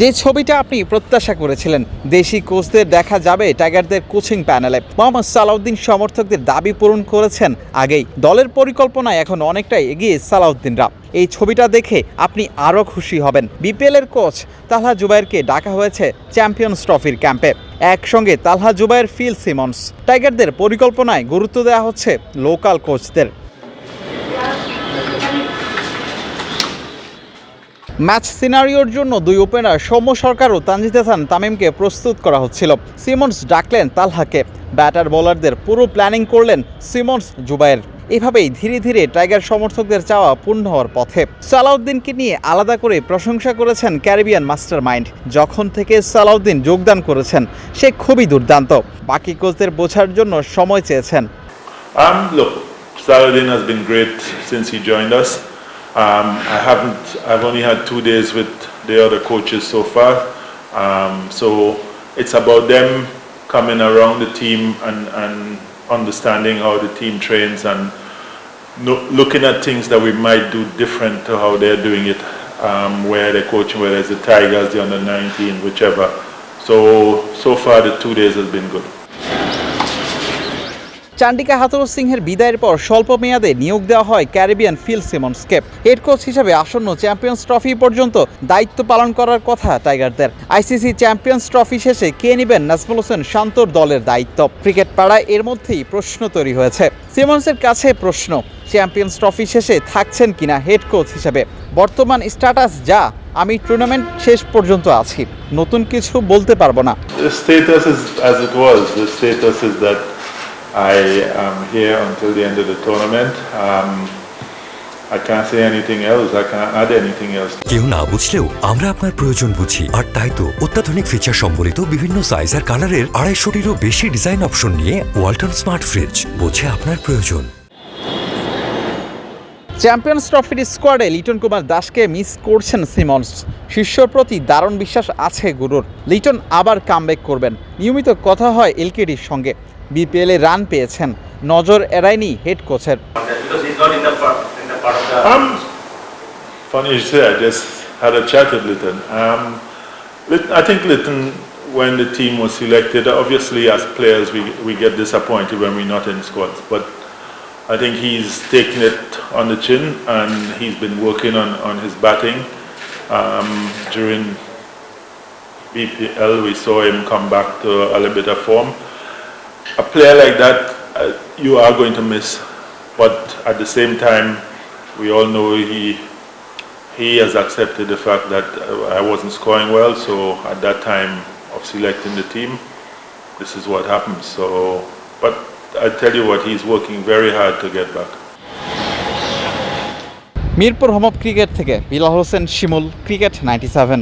যে ছবিটা আপনি প্রত্যাশা করেছিলেন, দেশি কোচদের দেখা যাবে টাইগারদের কোচিং প্যানেলে। মোহাম্মদ সালাউদ্দিন সমর্থকদের দাবি পূরণ করেছেন আগেই। দলের পরিকল্পনায় এখন অনেকটাই এগিয়ে সালাউদ্দিনরা। এই ছবিটা দেখে আপনি আরও খুশি হবেন। বিপিএলের কোচ তালহা জুবাইরকে ডাকা হয়েছে চ্যাম্পিয়ন্স ট্রফির ক্যাম্পে। একসঙ্গে তালহা জুবাইর ফিল সিমন্স। টাইগারদের পরিকল্পনায় গুরুত্ব দেওয়া হচ্ছে লোকাল কোচদের। ম্যাচ সিনারিওর জন্য দুই ওপেনার সৌম্য সরকার ও তানজিদ হাসান তামিমকে প্রস্তুত করা হচ্ছিল। সিমন্স ডাকলেন তালহাকে। ব্যাটার বোলারদের পুরো প্ল্যানিং করলেন সিমন্স জুবাইর এভাবেই ধীরে ধীরে টাইগার সমর্থকদের চাওয়া পূর্ণ হওয়ার পথে। সালাউদ্দিনকে নিয়ে আলাদা করে প্রশংসা করেছেন ক্যারিবিয়ান মাস্টার মাইন্ড যখন থেকে সালাউদ্দিন যোগদান করেছেন সে খুবই দুর্দান্ত। বাকি কোচদের বোঝার জন্য সময় চেয়েছেন। Um, look, Saladin has been great since he joined us. Um, I haven't, I've only had two days with the other coaches so far. Um, so it's about them coming around the team and, and understanding how the team trains and no, looking at things that we might do different to how they're doing it, um, where they're coaching, whether it's the Tigers, the under 19, whichever. So, so far the two days has been good. Chandika হাথুর সিংহের বিদায়ের পর স্বল্প মেয়াদে নিয়োগ দেওয়া হয় Caribbean Phil সিমন্সকে head coach হিসেবে আসন্ন চ্যাম্পিয়ন্স ট্রফি পর্যন্ত দায়িত্ব পালন করার কথা টাইগারদের। আইসিসি চ্যাম্পিয়ন্স ট্রফি শেষে কে নেবেন নাজমুল হোসেন শান্তর দলের দায়িত্ব। ক্রিকেট পাড়ায় এর মধ্যেই প্রশ্ন তৈরি হয়েছে। সিমন্সের কাছে প্রশ্ন, চ্যাম্পিয়ন্স ট্রফি শেষে থাকছেন কিনা হেড কোচ হিসেবে? বর্তমান স্ট্যাটাস যা, আমি টুর্নামেন্ট শেষ পর্যন্ত আছি। নতুন কিছু বলতে পারব না। I am here until the end of the tournament. Um, I can't say anything else. I can't add anything else. কেউ না বুঝলেও আমরা আপনার প্রয়োজন বুঝি আর তাই তো অত্যাধুনিক ফিচার সম্বলিত বিভিন্ন সাইজ আর কালারের আড়াইশোটিরও বেশি ডিজাইন অপশন নিয়ে ওয়ালটন স্মার্ট ফ্রিজ বোঝে আপনার প্রয়োজন চ্যাম্পিয়ন্স ট্রফির স্কোয়াডে লিটন কুমার দাসকে মিস করছেন সিমন্স শিষ্যর প্রতি দারুণ বিশ্বাস আছে গুরুর লিটন আবার কামব্যাক করবেন নিয়মিত কথা হয় এলকেডির সঙ্গে বিপিএলে রান পেয়েছেন নজর এড়ায়নি হেড কোচের because he's not in the part, in the part of the. Um, funny you say, I just had a chat with Litton. Um, Lit- I think Litton, when the team was selected, obviously as players we, we get disappointed when we're not in squads, but I think he's taken it on the chin and he's been working on, on his batting. Um, during BPL, we saw him come back to a little bit of form. A player like that, uh, you are going to miss, but at the same time, we all know he he has accepted the fact that uh, I wasn't scoring well. So at that time of selecting the team, this is what happened. So, but I tell you what, he's working very hard to get back. Mirpur হোমপ cricket থেকে Bilal Hossain Shimul cricket ninety seven